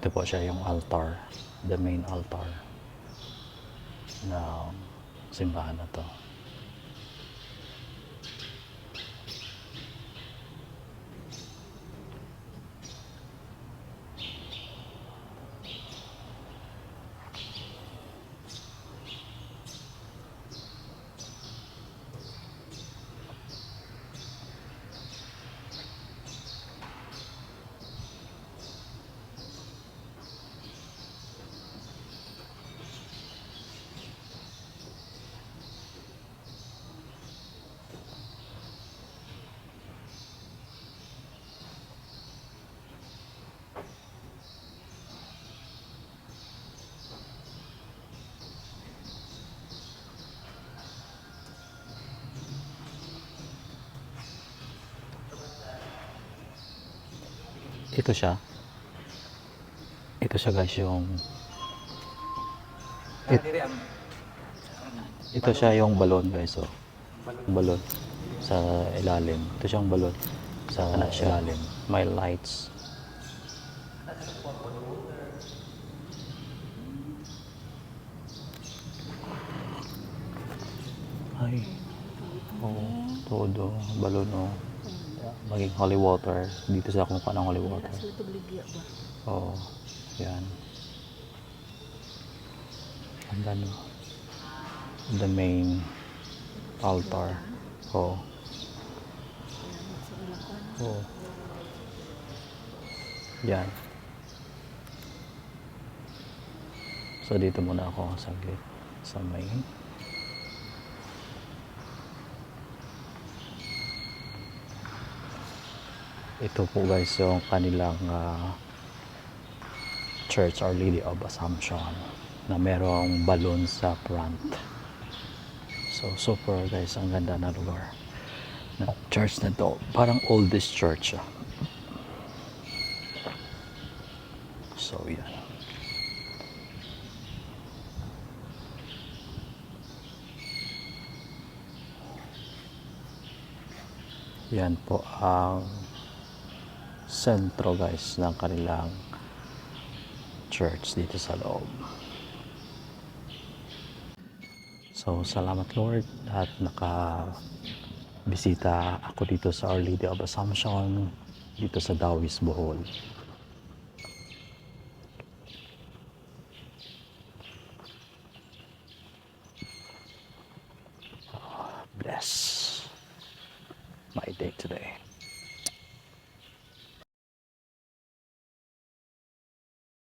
Ito po siya yung altar, the main altar ng simbahan na to. Ito siya. Ito siya guys yung It- ito siya yung balon guys oh. Balon sa ilalim. Ito siyang balon sa ilalim. May lights. Ay. Oh, todo. Balon oh. Maging holy water. Dito sa kumuha ng holy water. Sila? Oo. Yan. And then, the main altar. Oo. Sa ilakan. Oo. Yan. So, dito muna ako saglit sa main. Ito po guys yung kanilang ah, Church Our Lady of Assumption na merong balloon sa front. So super guys, ang ganda na lugar. Na church na to, parang oldest church. ah. So yan. Yan po ang sentro guys ng kanilang church dito sa loob. So, salamat Lord at naka bisita ako dito sa Our Lady of Assumption dito sa Dawis, Bohol. Bless my day today.